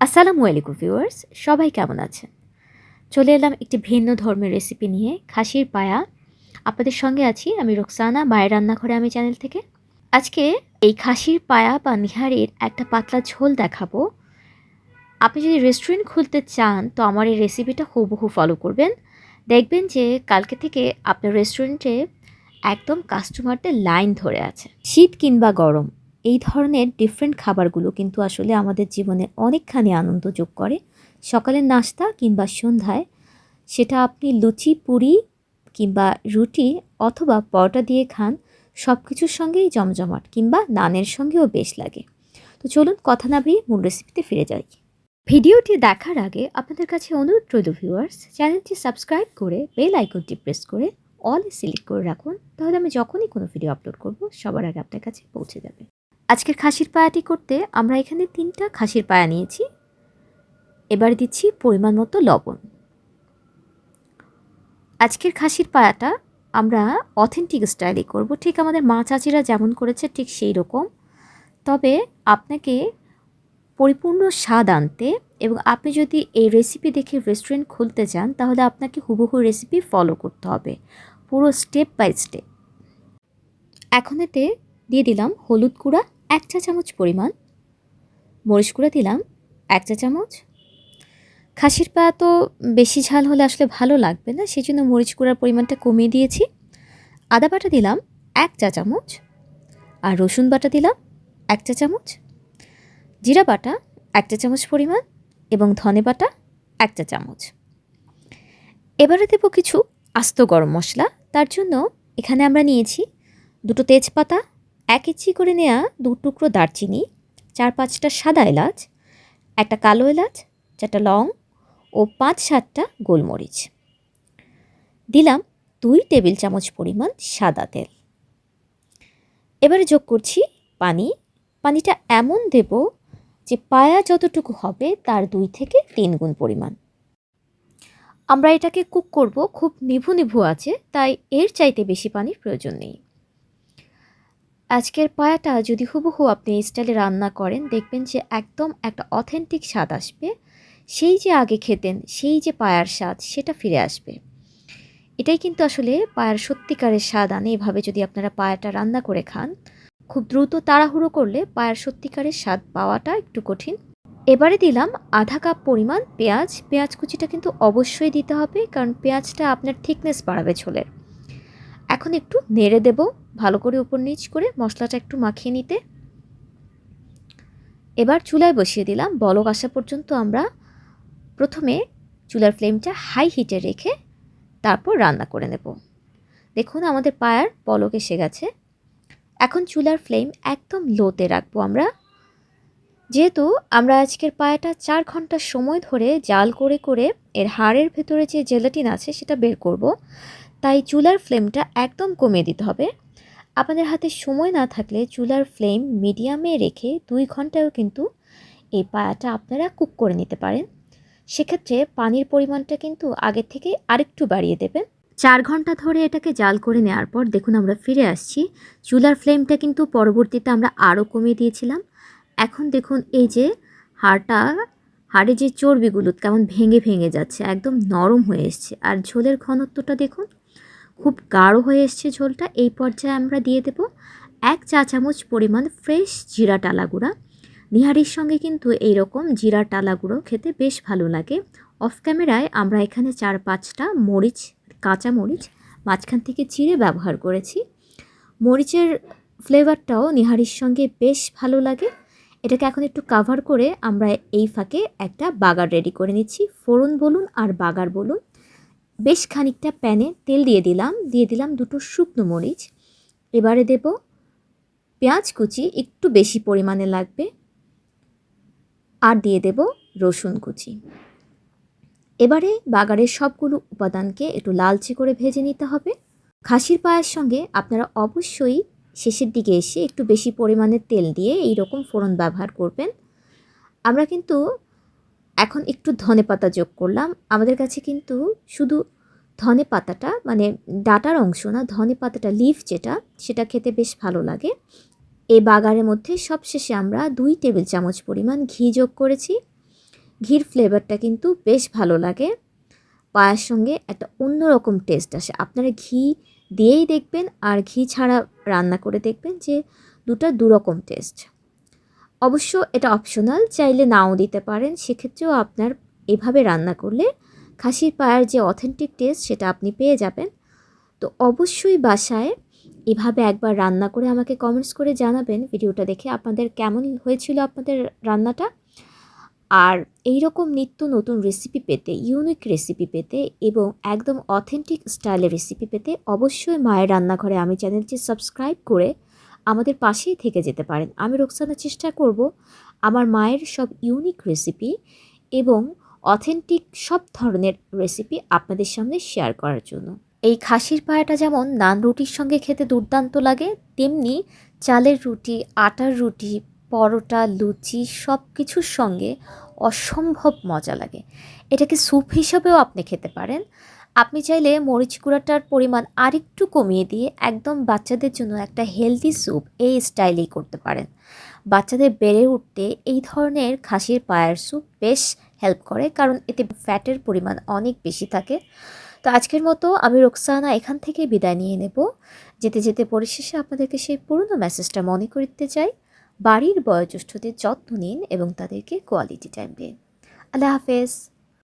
আসসালামু আলাইকুম ভিউয়ার্স, সবাই কেমন আছেন? চলে এলাম একটি ভিন্ন ধর্মের রেসিপি নিয়ে, খাসির পায়া। আপনাদের সঙ্গে আছি আমি রোকসানা, মায়ের রান্নাঘরে আমি চ্যানেল থেকে। আজকে এই খাসির পায়া বা নিহারির একটা পাতলা ঝোল দেখাবো। আপনি যদি রেস্টুরেন্ট খুলতে চান, তো আমার এই রেসিপিটা হুবহু ফলো করবেন। দেখবেন যে কালকে থেকে আপনার রেস্টুরেন্টে একদম কাস্টমারদের লাইন ধরে আছে। শীত কিংবা গরম এই ধরনের ডিফারেন্ট খাবারগুলো কিন্তু আসলে আমাদের জীবনে অনেকখানি আনন্দ যোগ করে। সকালের নাস্তা কিংবা সন্ধ্যায় সেটা আপনি লুচি, পুরি কিংবা রুটি অথবা পরোটা দিয়ে খান সব কিছুর সঙ্গেই জমজমাট কিংবা নানের সঙ্গেও বেশ লাগে। তো চলুন কথা না বেরিয়ে মূল রেসিপিতে ফিরে যাই। ভিডিওটি দেখার আগে আপনাদের কাছে অনুরোধ রইল ভিউয়ার্স চ্যানেলটি সাবস্ক্রাইব করে বেল আইকনটি প্রেস করে অল সিলেক্ট করে রাখুন। তাহলে আমি যখনই কোনো ভিডিও আপলোড করব, সবার আগে আপনার কাছে পৌঁছে যাবে। আজকের খাসির পায়াটি করতে আমরা এখানে তিনটা খাসির পায়া নিয়েছি। এবার দিচ্ছি পরিমাণ মতো লবণ। আজকের খাসির পায়াটা আমরা অথেন্টিক স্টাইলে করব। ঠিক আমাদের মা চাচিরা যেমন করেছে ঠিক সেই রকম। তবে আপনাকে পরিপূর্ণ স্বাদ আনতে এবং আপনি যদি এই রেসিপি দেখে রেস্টুরেন্ট খুলতে চান, তাহলে আপনাকে হুবহু রেসিপি ফলো করতে হবে। পুরো স্টেপ বাই স্টেপ এখন এতে দিয়ে দিলাম হলুদ গুঁড়া এক চা চামচ পরিমাণ। মরিচ গুঁড়া দিলাম, এক চা চামচ। খাসির পা তো বেশি ঝাল হলে আসলে ভালো লাগবে না, সেই জন্য মরিচ গুঁড়ার পরিমাণটা কমিয়ে দিয়েছি। আদা বাটা দিলাম, এক চা চামচ। আর রসুন বাটা দিলাম, এক চা চামচ। জিরা বাটা, এক চা চামচ পরিমাণ এবং ধনে বাটা, এক চা চামচ। এবারে দেবো কিছু আস্ত গরম মশলা, তার জন্য এখানে আমরা নিয়েছি দুটো তেজপাতা এক ইঞ্চি করে নেওয়া দু টুকরো দারচিনি, চার পাঁচটা সাদা এলাচ, একটা কালো এলাচ, চারটা লং ও পাঁচ সাতটা গোলমরিচ। দিলাম দুই টেবিল চামচ পরিমাণ সাদা তেল। এবারে যোগ করছি পানি। পানিটা এমন দেব যে পায়া যতটুকু হবে তার দুই থেকে তিন গুণ পরিমাণ। আমরা এটাকে কুক করব, খুব নিভু নিভু আছে, তাই এর চাইতে বেশি পানির প্রয়োজন নেই। আজকের পায়াটা যদি হুবহু আপনি এই স্টাইলে রান্না করেন, দেখবেন যে একদম একটা অথেন্টিক স্বাদ আসবে। সেই যে আগে খেতেন, সেই যে পায়ার স্বাদ, সেটা ফিরে আসবে। এটাই কিন্তু আসলে পায়ার সত্যিকারের স্বাদ আনে। এভাবে যদি আপনারা পায়াটা রান্না করে খান, খুব দ্রুত তাড়াহুড়ো করলে পায়ার সত্যিকারের স্বাদ পাওয়াটা একটু কঠিন। এবারে দিলাম আধা কাপ পরিমাণ পেঁয়াজ। পেঁয়াজ কুচিটা কিন্তু অবশ্যই দিতে হবে, কারণ পেঁয়াজটা আপনার থিকনেস বাড়াবে ঝোলের। এখন একটু নেড়ে দেব। ভালো করে উপর নিচ করে মশলাটা একটু মাখিয়ে নিতে। এবার চুলায় বসিয়ে দিলাম। বলক আসা পর্যন্ত আমরা প্রথমে চুলার ফ্লেমটা হাই হিটে রেখে তারপর রান্না করে নেব। দেখুন আমাদের পায়ার বলক এসে গেছে। এখন চুলার ফ্লেম একদম লোতে রাখব আমরা। যেহেতু আমরা আজকের পায়াটা চার ঘণ্টা সময় ধরে জাল করে করে এর হাড়ের ভেতরে যে জেলাটিন আছে সেটা বের করব, তাই চুলার ফ্লেমটা একদম কমিয়ে দিতে হবে। আপনাদের হাতে সময় না থাকলে চুলার ফ্লেম মিডিয়ামে রেখে দুই ঘন্টায়ও কিন্তু এই পায়াটা আপনারা কুক করে নিতে পারেন। সেক্ষেত্রে পানির পরিমাণটা কিন্তু আগের থেকে আরেকটু বাড়িয়ে দেবেন। চার ঘণ্টা ধরে এটাকে জাল করে নেওয়ার পর দেখুন আমরা ফিরে আসছি। চুলার ফ্লেমটা কিন্তু পরবর্তীতে আমরা আরও কমিয়ে দিয়েছিলাম। এখন দেখুন এই যে হাড়টা হাড়ে যে চর্বিগুলো কেমন ভেঙে ভেঙে যাচ্ছে, একদম নরম হয়ে এসছে। আর ঝোলের ঘনত্বটা দেখুন খুব গাঢ় হয়ে এসছে ঝোলটা। এই পর্যায়ে আমরা দিয়ে দেব এক চা চামচ পরিমাণ ফ্রেশ জিরা টালা গুঁড়া। নিহারির সঙ্গে কিন্তু এই রকম জিরা টালা গুঁড়ো খেতে বেশ ভালো লাগে। অফ ক্যামেরায় আমরা এখানে চার পাঁচটা মরিচ, কাঁচা মরিচ মাঝখান থেকে চিড়ে ব্যবহার করেছি। মরিচের ফ্লেভারটাও নিহারির সঙ্গে বেশ ভালো লাগে। এটাকে এখন একটু কাভার করে আমরা এই ফাঁকে একটা বাগার রেডি করে নিচ্ছি। ফোড়ন বলুন আর বাগার বলুন। বেশ খানিকটা প্যানে তেল দিয়ে দিলাম দিয়ে দিলাম দুটো শুকনো মরিচ। এবারে দেব পেঁয়াজ কুচি, একটু বেশি পরিমাণে লাগবে। আর দিয়ে দেব রসুন কুচি। এবারে বাগারের সবগুলো উপাদানকে একটু লালচে করে ভেজে নিতে হবে। খাসির পায়ের সঙ্গে আপনারা অবশ্যই শেষের দিকে এসে একটু বেশি পরিমাণে তেল দিয়ে এই রকম ফোড়ন ব্যবহার করবেন। আমরা কিন্তু এখন একটু ধনে পাতা যোগ করলাম। আমাদের কাছে কিন্তু শুধু ধনে পাতাটা মানে ডাটার অংশ না, ধনে পাতাটা লিফ যেটা, সেটা খেতে বেশ ভালো লাগে। এই বাগারের মধ্যে সবশেষে আমরা দুই টেবিল চামচ পরিমাণ ঘি যোগ করেছি। ঘির ফ্লেভারটা কিন্তু বেশ ভালো লাগে। পায়ের সঙ্গে একটা অন্যরকম টেস্ট আসে। আপনারা ঘি দিয়েই দেখবেন, আর ঘি ছাড়া রান্না করে দেখবেন যে দুটা দুরকম টেস্ট অবশ্য এটা অপশনাল চাইলে নাও দিতে পারেন। সেক্ষেত্রেও আপনার এভাবে রান্না করলে খাসির পায়ের যে অথেন্টিক টেস্ট সেটা আপনি পেয়ে যাবেন। তো অবশ্যই বাসায় এভাবে একবার রান্না করে আমাকে কমেন্টস করে জানাবেন ভিডিওটা দেখে আপনাদের কেমন হয়েছিল আপনাদের রান্নাটা। আর এই রকম নিত্য নতুন রেসিপি পেতে ইউনিক রেসিপি পেতে এবং একদম অথেন্টিক স্টাইলের রেসিপি পেতে অবশ্যই মায়ের রান্নাঘরে আমি চ্যানেলটি সাবস্ক্রাইব করে আমাদের পাশেই থেকে যেতে পারেন। আমি রোকসানা চেষ্টা করব আমার মায়ের সব ইউনিক রেসিপি এবং অথেন্টিক সব ধরনের রেসিপি আপনাদের সামনে শেয়ার করার জন্য। এই খাসির পায়াটা যেমন নান রুটির সঙ্গে খেতে দুর্দান্ত লাগে, তেমনি চালের রুটি, আটার রুটি, পরোটা, লুচি সব কিছুর সঙ্গে অসম্ভব মজা লাগে। এটাকে স্যুপ হিসাবেও আপনি খেতে পারেন। আপনি চাইলে মরিচ গুঁড়াটার পরিমাণ আরেকটু কমিয়ে দিয়ে একদম বাচ্চাদের জন্য একটা হেলদি স্যুপ এই স্টাইলেই করতে পারেন। বাচ্চাদের বেড়ে উঠতে এই ধরনের খাসির পায়ের স্যুপ বেশ হেল্প করে, কারণ এতে ফ্যাটের পরিমাণ অনেক বেশি থাকে। তো আজকের মতো আমি রোকসানা এখান থেকে বিদায় নিয়ে নেব। যেতে যেতে পরিশেষে আপনাদেরকে সেই পুরনো মেসেজটা মনে করতে চাই। বাড়ির বয়োজ্যেষ্ঠদের যত্ন নিন এবং তাদেরকে কোয়ালিটি টাইম দিন। আল্লাহ হাফেজ।